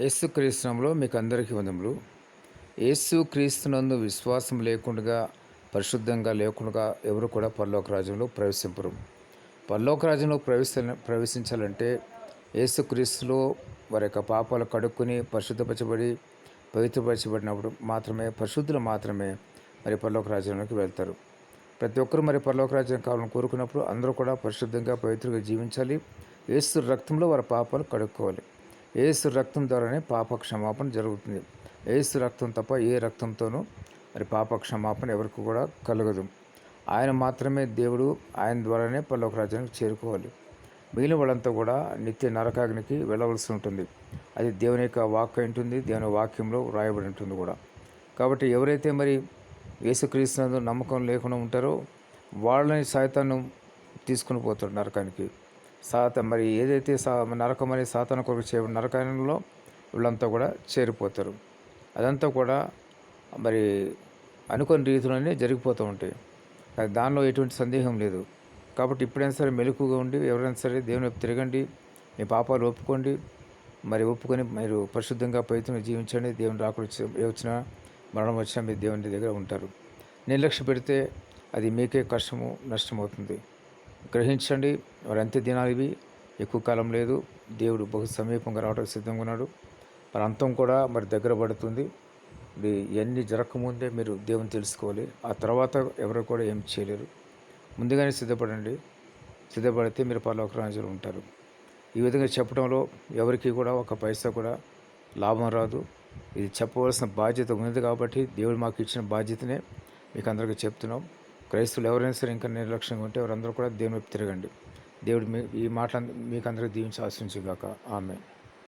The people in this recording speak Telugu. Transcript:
యేసు క్రీస్తునంలో మీకు అందరికీ వందములు యేసు క్రీస్తునందు విశ్వాసం లేకుండా పరిశుద్ధంగా లేకుండా ఎవరు కూడా పరలోక రాజ్యంలో ప్రవేశింపరు. పరలోక రాజ్యంలో ప్రవేశ ప్రవేశించాలంటే యేసు క్రీస్తులో వారి యొక్క పాపాలు కడుక్కుని పరిశుద్ధపరచబడి పవిత్రపరచబడినప్పుడు మాత్రమే పరిశుద్ధులు మాత్రమే మరి పరలోక రాజ్యంలోకి వెళ్తారు. ప్రతి ఒక్కరు మరి పరలోక రాజ్యం కావాలని కోరుకున్నప్పుడు అందరూ కూడా పరిశుద్ధంగా పవిత్రంగా జీవించాలి. ఏసు రక్తంలో వారి పాపాలు కడుక్కోవాలి. ఏసు రక్తం ద్వారానే పాప క్షమాపణ జరుగుతుంది. ఏసు రక్తం తప్ప ఏ రక్తంతోనూ మరి పాప క్షమాపణ ఎవరికి కూడా కలగదు. ఆయన మాత్రమే దేవుడు ఆయన ద్వారానే పరలోక రాజ్యానికి చేరుకోవాలి. మిగిలిన వాళ్ళంతా కూడా నిత్య నరకాగ్నికి వెళ్ళవలసి ఉంటుంది. అది దేవుని యొక్క వాక్యం ఉంటుంది దేవుని వాక్యంలో వ్రాయబడి ఉంటుంది కూడా. కాబట్టి ఎవరైతే మరి యేసుక్రీస్తునందు నమ్మకం లేకుండా ఉంటారో వాళ్ళని సైతాన్ని తీసుకుని పోతాడు నరకానికి. సాత మరి ఏదైతే సా నరకం అనే సాతన కొరకు చే నరకంలో వీళ్ళంతా కూడా చేరిపోతారు. అదంతా కూడా మరి అనుకోని రీతిలోనే జరిగిపోతూ ఉంటాయి. అది దానిలో ఎటువంటి సందేహం లేదు. కాబట్టి ఇప్పుడైనా సరే మెలకుగా ఉండి ఎవరైనా సరే దేవుని వైపు తిరగండి మీ పాపాలు ఒప్పుకోండి మరి ఒప్పుకొని మీరు పరిశుద్ధంగా పవిత్రంగా జీవించండి. దేవుని రాకుడు వచ్చిన మరణం వచ్చినా మీరు దేవుని దగ్గర ఉంటారు. నిర్లక్ష్య పెడితే అది మీకే కష్టము నష్టమవుతుంది. గ్రహించండి. వారు అంత్య దినాలు ఇవి. ఎక్కువ కాలం లేదు. దేవుడు బహు సమీపంగా రావడానికి సిద్ధంగా ఉన్నాడు. మరి అంతం కూడా మరి దగ్గర పడుతుంది. ఇది ఇవన్నీ జరగకముందే మీరు దేవుని తెలుసుకోవాలి. ఆ తర్వాత ఎవరు కూడా ఏం చేయలేరు. ముందుగానే సిద్ధపడండి. సిద్ధపడితే మీరు పరలోక రాజులు ఉంటారు. ఈ విధంగా చెప్పడంలో ఎవరికి కూడా ఒక పైసా కూడా లాభం రాదు. ఇది చెప్పవలసిన బాధ్యత ఉంది కాబట్టి దేవుడు మాకు ఇచ్చిన బాధ్యతనే మీకు అందరికీ చెప్తున్నాం. క్రైస్తువులు ఎవరైనా సరే ఇంకా నిర్లక్ష్యంగా ఉంటే ఎవరందరూ కూడా దేవుని తిరగండి. దేవుడు మీ ఈ మాటలు మీకు అందరికీ దీవించి ఆశించుగాక ఆమె